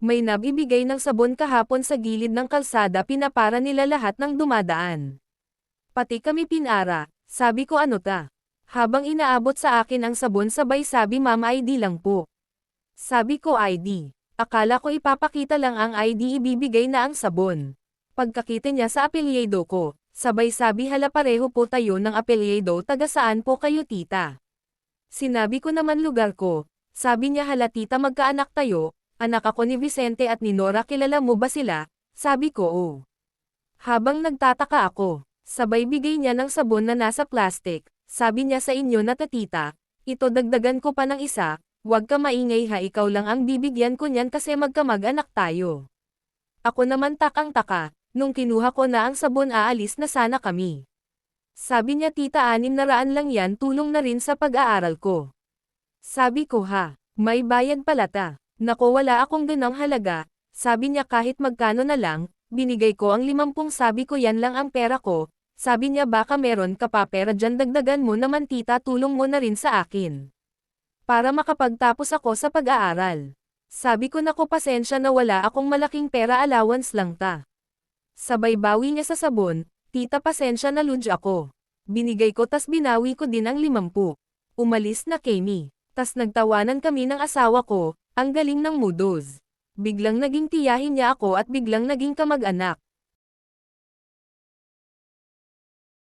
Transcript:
May nabibigay ng sabon kahapon sa gilid ng kalsada pinapara nila lahat ng dumadaan. Pati kami pinara, sabi ko ano ta. Habang inaabot sa akin ang sabon sabay sabi mama ID lang po. Sabi ko ID. Akala ko ipapakita lang ang ID ibibigay na ang sabon. Pagkakita niya sa apelyido ko, sabay sabi hala pareho po tayo ng apelyido taga saan po kayo tita. Sinabi ko naman lugar ko, sabi niya hala tita magkaanak tayo, anak ako ni Vicente at ni Nora kilala mo ba sila? Sabi ko oo. Habang nagtataka ako, sabay bigay niya ng sabon na nasa plastic, sabi niya sa inyo na tatita, ito dagdagan ko pa ng isa, Huwag ka maingay ha ikaw lang ang bibigyan ko niyan kasi magkamag-anak tayo. Ako naman takang-taka, nung kinuha ko na ang sabon aalis na sana kami. Sabi niya tita anim na raan lang yan tulong na rin sa pag-aaral ko. Sabi ko ha, may bayad pala ta. Nako wala akong ganang halaga, sabi niya kahit magkano na lang, binigay ko ang limampung sabi ko yan lang ang pera ko, sabi niya baka meron ka pa pera dyan dagdagan mo naman tita tulong mo na rin sa akin para makapagtapos ako sa pag-aaral. Sabi ko na ko pasensya na wala akong malaking pera allowance lang ta. Sabay bawi niya sa sabon, tita pasensya na lunge ako. Binigay ko tas binawi ko din ang limampu. Umalis na Kami. Tas nagtawanan kami ng asawa ko, ang galing ng mudos. Biglang naging tiyahin niya ako at biglang naging kamag-anak.